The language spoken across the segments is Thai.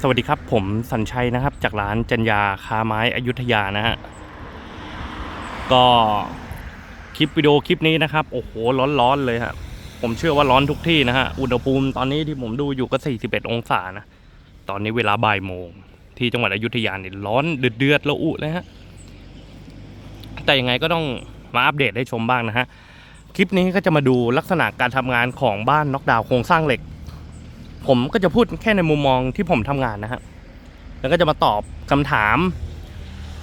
สวัสดีครับผมสัญชัยนะครับ จากร้านจัญญาคาไม้อยุธยานะฮะก็คลิปวิดีโอคลิปนี้นะครับ โอ้โหร้อนๆเลยฮะผมเชื่อว่าร้อนทุกที่นะฮะอุณหภูมิตอนนี้ที่ผมดูอยู่ก็ 41 องศานะตอนนี้เวลาบ่ายโมง ที่จังหวัดอยุธยาเนี่ยร้อนเดือดๆระอุเลยฮะแต่ยังไงก็ต้องมาอัปเดตให้ชมบ้างนะฮะคลิปนี้ก็จะมาดูลักษณะการทำงานของบ้านน็อกดาวโครงสร้างเหล็ก ผมก็จะพูดแค่ในมุมมองที่ผมทำงานนะฮะแล้วก็จะมาตอบคำถาม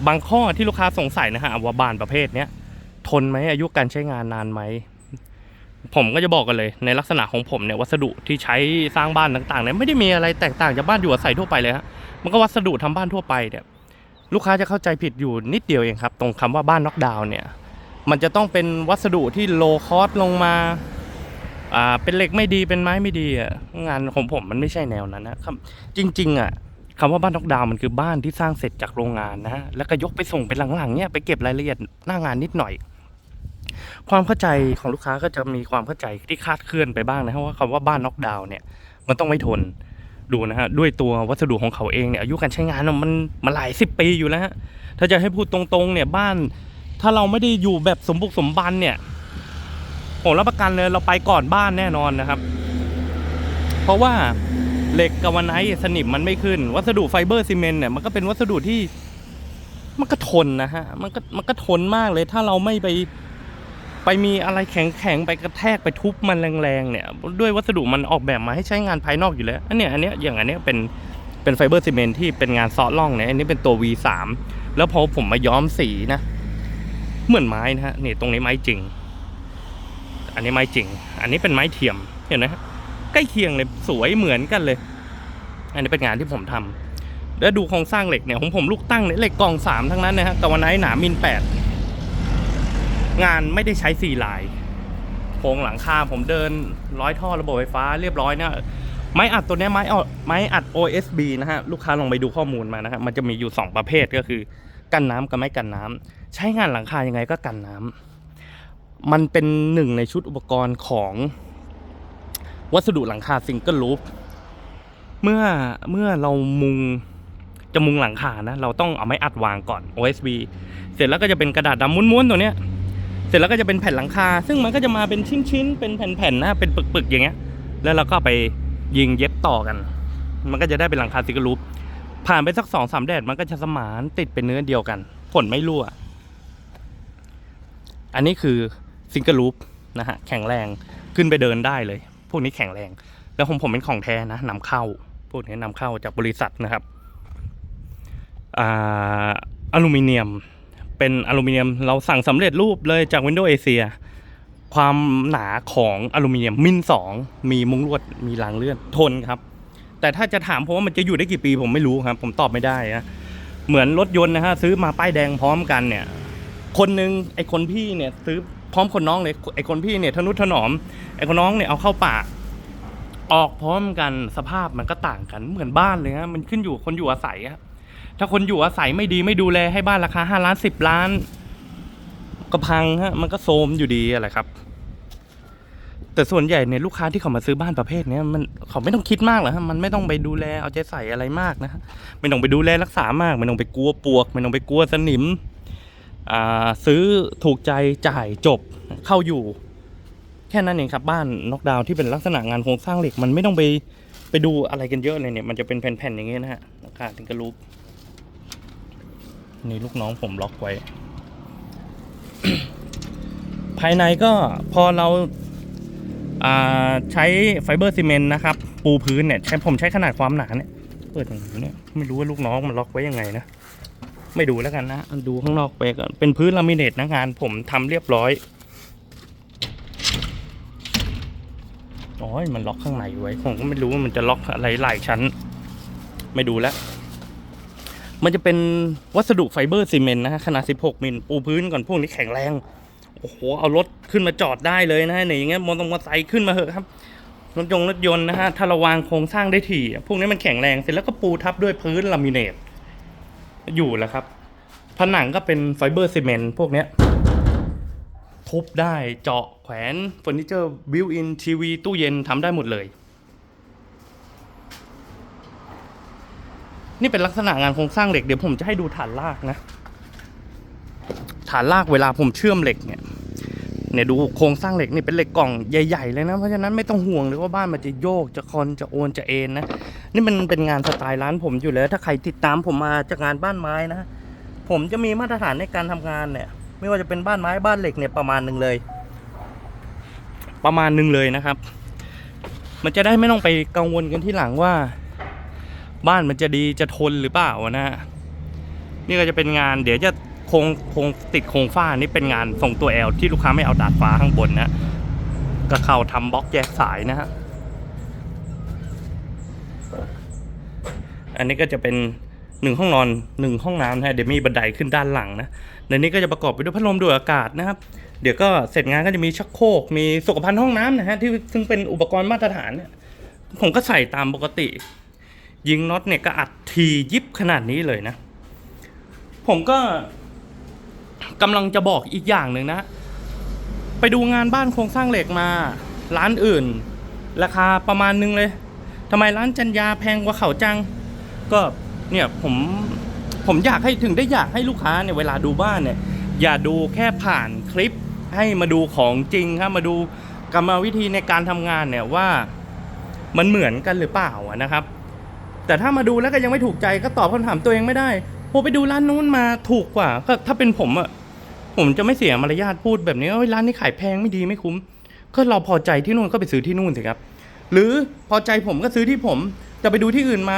บางข้อที่ลูกค้าสงสัยนะฮะว่าบานประเภทเนี้ยทนไหมอายุการใช้งานนานไหมผมก็จะบอกกันเลยในลักษณะของผมเนี่ยวัสดุที่ใช้สร้างบ้านต่างๆเนี่ยไม่ได้มีอะไรแตกต่างจากบ้านอยู่อาศัยทั่วไปเลยฮะมันก็วัสดุทำบ้านทั่วไปเนี่ยลูกค้าจะเข้าใจผิดอยู่นิดเดียวเองครับ ตรงคำว่าบ้านน็อกดาวน์เนี่ยมันจะต้องเป็นวัสดุที่โลคอสลงมา อ่าเป็นเหล็กไม่ดีเป็นไม้ไม่ดีอะงานของผมมันไม่ใช่แนวนั้นนะครับจริง ๆ อะคำว่าบ้านนอกดาวน์มันคือบ้านที่สร้างเสร็จจากโรงงานนะฮะแล้วก็ยกไปส่งเป็นหลังๆเนี่ยไปเก็บรายละเอียดหน้างานนิดหน่อย ความเข้าใจของลูกค้าก็จะมีความเข้าใจที่คาดเคลื่อนไปบ้างนะฮะว่าคำว่าบ้านน็อกดาวน์เนี่ยมันต้องไม่ทนดูนะฮะด้วยตัววัสดุของเขาเองเนี่ยอายุการใช้งานมันมันหลายสิบปีอยู่แล้วฮะถ้าจะให้พูดตรงๆเนี่ยบ้าน ถ้าเราไม่ได้อยู่แบบสมบุกสมบันเนี่ย ผมรับประกันเลยเราไปก่อนบ้านแน่นอนนะครับ เพราะว่าเหล็กกาวไนท์สนิมมันไม่ขึ้น วัสดุไฟเบอร์ซีเมนต์เนี่ยมันก็เป็นวัสดุที่มันก็ทนนะฮะ มันก็มันก็ทนมากเลย ถ้าเราไม่ไปไปมีอะไรแข็งๆไปกระแทกไปทุบมันแรงๆเนี่ย ด้วยวัสดุมันออกแบบมาให้ใช้งานภายนอกอยู่แล้ว อันเนี้ยอันเนี้ยอย่างอันเนี้ยเป็นเป็นไฟเบอร์ซีเมนต์ที่เป็นงานซอล่องเนี่ยอันนี้เป็นตัว V3 แล้วพอผมมาย้อมสีนะ เหมือนไม้นะฮะนี่ตรงนี้ไม้จริง อันนี้ไม้จริง อันนี้เป็นไม้เทียมเห็นไหมฮะใกล้เคียงเลยสวยเหมือนกันเลย อันนี้เป็นงานที่ผมทำแล้วดูโครงสร้างเหล็กเนี่ยของผมลูกตั้งเนี่ยเหล็กกองสามทั้งนั้นนะฮะกาวาไนท์หนามินแปดงานไม่ได้ใช้สี่ลายโครงหลังคาผมเดินร้อยท่อระบบไฟฟ้าเรียบร้อยเนี่ยไม้อัดตัวเนี้ยไม้อัดไม้อัด OSB นะฮะลูกค้าลองไปดูข้อมูลมานะครับมันจะมีอยู่ 2 ประเภทก็คือ กันน้ำกับไม่กันน้ำใช้งานหลังคายังไงก็กันน้ำ มันเป็นหนึ่งในชุดอุปกรณ์ของวัสดุหลังคาซิงเกิลลูปเมื่อเมื่อเรามุงจะมุงหลังคานะ เราต้องเอาไม้อัดวางก่อน OSB เสร็จแล้วก็จะเป็นกระดาษดำม้วนๆตัวเนี้ย เสร็จแล้วก็จะเป็นแผ่นหลังคา ซึ่งมันก็จะมาเป็นชิ้นๆ เป็นแผ่นๆนะ เป็นปึกๆ อย่างเงี้ย แล้วเราก็ไปยิงเย็บต่อกัน มันก็จะได้เป็นหลังคาซิงเกิลลูปผ่านไปสักสองสามแดดมันก็จะสมานติดเป็นเนื้อเดียวกัน ผลไม่รั่ว อันนี้คือ ซิงเกิลลูปนะฮะแข็งแรงขึ้นไปเดินได้เลย พวกนี้แข็งแรง แล้วของผมเป็นของแท้นะนำเข้า พวกนี้นำเข้าจากบริษัทนะครับอ่าอลูมิเนียมเป็นอลูมิเนียมเราสั่งสำเร็จรูปเลยจาก Windows Asia ความหนาของอลูมิเนียมมินสองมีมุ้งลวดมีรางเลื่อนทนครับ แต่ถ้าจะถามผมว่ามันจะอยู่ได้กี่ปีผมไม่รู้ครับ ผมตอบไม่ได้นะเหมือนรถยนต์นะฮะซื้อมาป้ายแดงพร้อมกันเนี่ย คนหนึ่งไอ้คนพี่เนี่ยซื้อ พร้อมคนน้องเลยไอ้คนพี่เนี่ยทนุถนอมไอ้คนน้องเนี่ยเอาเข้าป่า ออกพร้อมกันสภาพมันก็ต่างกันเหมือนบ้านเลยฮะมันขึ้นอยู่คนอยู่อาศัยอะถ้าคนอยู่อาศัยไม่ดีไม่ดูแลให้บ้านราคาห้าล้านสิบล้านก็พังฮะมันก็โทรมอยู่ดีอะไรครับ แต่ส่วนใหญ่เนี่ยลูกค้าที่เขามาซื้อบ้านประเภทนี้มันเขาไม่ต้องคิดมากหรอกฮะมันไม่ต้องไปดูแลเอาใจใส่อะไรมากนะฮะไม่ต้องไปดูแลรักษามาก ไม่ต้องไปกลัวปวก ไม่ต้องไปกลัวสนิม ซื้อถูกใจจ่ายจบเข้าอยู่ แค่นั้นเองครับบ้านน็อกดาวน์ที่เป็นลักษณะงานโครงสร้างเหล็กมันไม่ต้องไปไปดูอะไรกันเยอะเลยเนี่ยมันจะเป็นแผ่นๆอย่างเงี้ยนะฮะราคาถึงกระลุกนี่ลูกน้องผมล็อกไว้ ภายในก็พอเราอ่าใช้ไฟเบอร์ซีเมนต์นะครับ ปูพื้นเนี่ยใช้ผมใช้ขนาดความหนาเนี่ย เปิดอย่างนี้เนี่ยไม่รู้ว่าลูกน้องมันล็อกไว้ยังไงนะ ไม่ดูแล้วกันนะดูข้างนอกไปก่อนเป็นพื้นลามิเนตนะงาน ผมทำเรียบร้อยอ๋อมันล็อกข้างในไว้ ผมก็ไม่รู้ว่ามันจะล็อกอะไรหลายชั้น ไม่ดูแล้ว มันจะเป็นวัสดุไฟเบอร์ซีเมนต์นะฮะขนาด 16 มิลปูพื้นก่อนพวกนี้แข็งแรง โอ้โห เอารถขึ้นมาจอดได้เลยนะฮะเนี่ยอย่างเงี้ยมอเตอร์ไซค์ขึ้นมาเหอะครับรถยงรถยนต์นะฮะถ้าราวางโครงสร้างได้ถี่ พวกนี้มันแข็งแรงเสร็จแล้วก็ปูทับด้วยพื้นลามิเนต อยู่แล้วครับ ผนังก็เป็นไฟเบอร์ซีเมนต์พวกเนี้ยทุบได้เจาะแขวนเฟอร์นิเจอร์บิวอินทีวีตู้เย็นทำได้หมดเลย นี่เป็นลักษณะงานโครงสร้างเหล็กเดี๋ยวผมจะให้ดูฐานลากนะ ฐานลากเวลาผมเชื่อมเหล็กเนี่ย เนี่ยดูโครงสร้างเหล็กนี่เป็นเหล็กกล่องใหญ่ๆเลยนะ เพราะฉะนั้นไม่ต้องห่วงเลยว่าบ้านมันจะโยกจะคอนจะโอนจะเอ็นนะ นี่มันเป็นงานสไตล์ร้านผมอยู่แล้ว ถ้าใครติดตามผมมาจากงานบ้านไม้นะ ผมจะมีมาตรฐานในการทำงานเนี่ย ไม่ว่าจะเป็นบ้านไม้บ้านเหล็กเนี่ยประมาณหนึ่งเลย ประมาณหนึ่งเลยนะครับ มันจะได้ไม่ต้องไปกังวลกันที่หลังว่า บ้านมันจะดีจะทนหรือเปล่านะนี่ก็จะเป็นงานเดี๋ยวจะ โครงโครงติดโครงฝ้านี่เป็นงานทรงตัวแอลที่ลูกค้าไม่เอาดาดฟ้าข้างบนนะก็เข้าทำบล็อกแยกสายนะฮะอันนี้ก็จะเป็นหนึ่งห้องนอนหนึ่งห้องน้ำนะฮะเดี๋ยวมีบันไดขึ้นด้านหลังนะในนี้ก็จะประกอบไปด้วยพัดลมดูดอากาศนะครับ เดี๋ยวก็เสร็จงานก็จะมีชักโครกมีสุขภัณฑ์ห้องน้ำนะฮะที่ซึ่งเป็นอุปกรณ์มาตรฐานเนี่ยผมก็ใส่ตามปกติ ยิงน็อตเนี่ยก็อัดทียิบขนาดนี้เลยนะ ผมก็ กำลังจะบอกอีกอย่างหนึ่งนะ ไปดูงานบ้านโครงสร้างเหล็กมา ร้านอื่น ราคาประมาณนึงเลยทำไมร้านจันยาแพงกว่าเขาจัง ก็เนี่ยผมผมอยากให้ถึงได้อยากให้ลูกค้าเนี่ยเวลาดูบ้านเนี่ย อย่าดูแค่ผ่านคลิปให้มาดูของจริงครับมาดูกรรมวิธีในการทำงานเนี่ยว่ามันเหมือนกันหรือเปล่านะครับ แต่ถ้ามาดูแล้วก็ยังไม่ถูกใจก็ตอบคำถามตัวเองไม่ได้โอไปดูร้านนู้นมาถูกกว่าก็ถ้าเป็นผมอะ ผมจะไม่เสียมารยาทพูดแบบนี้ว่าร้านนี้ขายแพงไม่ดีไม่คุ้ม ก็เราพอใจที่นู่นก็ไปซื้อที่นู่นสิครับ หรือพอใจผมก็ซื้อที่ผม จะไปดูที่อื่นมา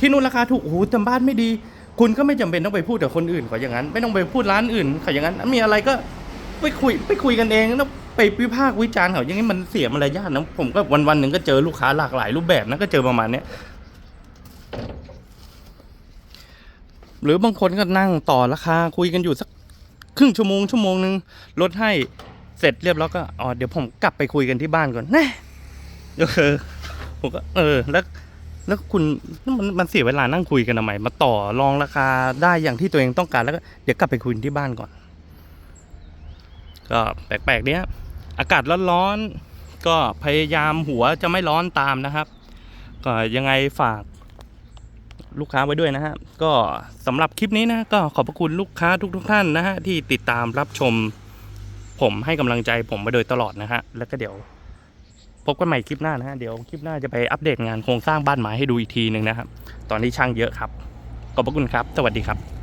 ที่นู่นราคาถูกโอ้โหจำบ้านไม่ดี คุณก็ไม่จำเป็นต้องไปพูดกับคนอื่นขาอย่างนั้น ไม่ต้องไปพูดร้านอื่นขาอย่างนั้น มีอะไรก็ไปคุยไปคุยกันเองแล้วไปวิพากษ์วิจารณ์เขาอย่างนี้มันเสียมารยาทนะผมก็วันวันหนึ่งก็เจอลูกค้าหลากหลายรูปแบบนะก็เจอประมาณเนี้ยหรือบางคนก็นั่งต่อราคาคุยกันอยู่สัก ครึ่งชั่วโมงชั่วโมงนึงลดให้เสร็จเรียบร้อยก็อ๋อเดี๋ยวผมกลับไปคุยกันที่บ้านก่อนแน่เออผมก็เออแล้วแล้วคุณมันมันเสียเวลานั่งคุยกันทำไมมาต่อรองราคาได้อย่างที่ตัวเองต้องการแล้วก็เดี๋ยวกลับไปคุยที่บ้านก่อน ก็แปลกๆเนี้ยอากาศร้อนๆก็พยายามหัวจะไม่ร้อนตามนะครับ ก็ยังไงฝาก ลูกค้าไว้ด้วยนะฮะก็สำหรับคลิปนี้นะก็ขอบพระคุณลูกค้าทุกๆท่านนะฮะที่ติดตามรับชม ผมให้กำลังใจผมมาโดยตลอดนะฮะแล้วก็เดี๋ยวพบกันใหม่คลิปหน้านะฮะเดี๋ยวคลิปหน้าจะไปอัปเดตงานโครงสร้างบ้านไม้ให้ดูอีกทีหนึ่งนะครับตอนนี้ช่างเยอะครับขอบพระคุณครับ สวัสดีครับ